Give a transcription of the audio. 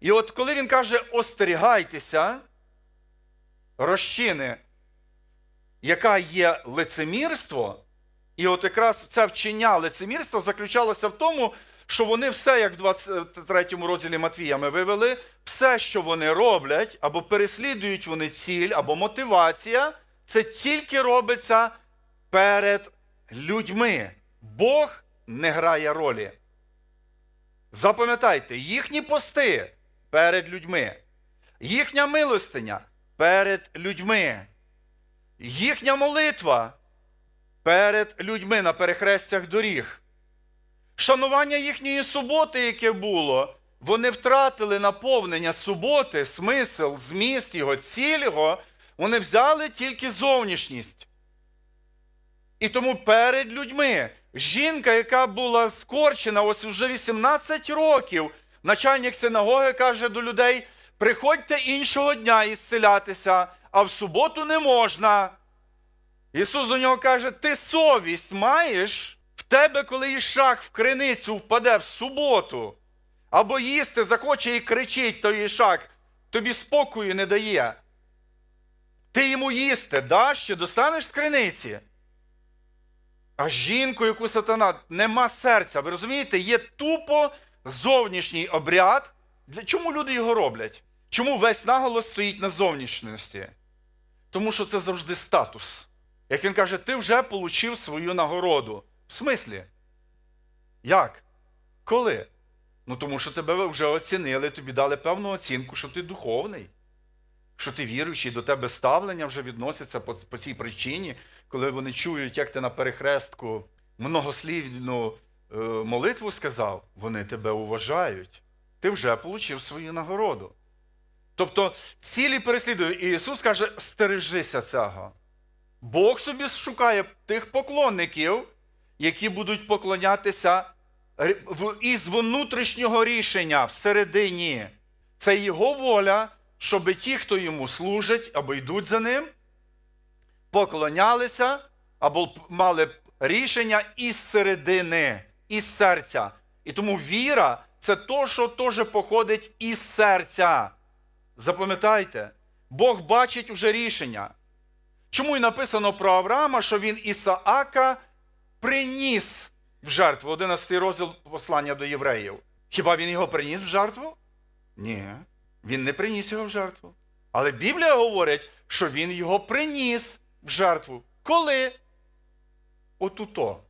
І от коли він каже, остерігайтеся розчини, яка є лицемірство, і от якраз це вчення лицемірства заключалося в тому, що вони все, як в 23 розділі Матвія ми вивели, все, що вони роблять, або переслідують вони ціль, або мотивація, це тільки робиться перед людьми. Бог не грає ролі. Запам'ятайте, їхні пости перед людьми, їхня милостиня перед людьми, їхня молитва перед людьми на перехрестях доріг. Шанування їхньої суботи, яке було, вони втратили наповнення суботи, смисл, зміст його, ціль його, вони взяли тільки зовнішність. І тому перед людьми жінка, яка була скорчена ось уже 18 років, начальник синагоги каже до людей: приходьте іншого дня ісцелятися, а в суботу не можна. Ісус до нього каже: Ти совість маєш? В тебе, коли ішак в криницю впаде в суботу, або їсти захоче і кричить той ішак, тобі спокою не дає. Ти йому їсти даш чи достанеш з криниці? А жінку, яку сатана, нема серця. Ви розумієте, є тупо зовнішній обряд. Для чому люди його роблять? Чому весь наголос стоїть на зовнішності? Тому що це завжди статус. Як він каже, ти вже отримав свою нагороду. В смислі? Як? Коли? Ну тому що тебе вже оцінили, тобі дали певну оцінку, що ти духовний, що ти віруючий, до тебе ставлення вже відносяться по, по цій причині, коли вони чують, як ти на перехрестку многослівну молитву сказав, вони тебе уважають. Ти вже отримав свою нагороду. Тобто цілі переслідує. І Ісус каже: стережися цього. Бог собі шукає тих поклонників, які будуть поклонятися із внутрішнього рішення всередині. Це його воля, щоб ті, хто йому служать або йдуть за ним, поклонялися або мали рішення із середини, із серця. І тому віра це то, що теж походить із серця. Запам'ятайте, Бог бачить уже рішення. Чому й написано про Авраама, що він Ісаака приніс в жертву? 11 розділ послання до євреїв. Хіба він його приніс в жертву? Ні, він не приніс його в жертву. Але Біблія говорить, що він його приніс в жертву. Коли? Отуто.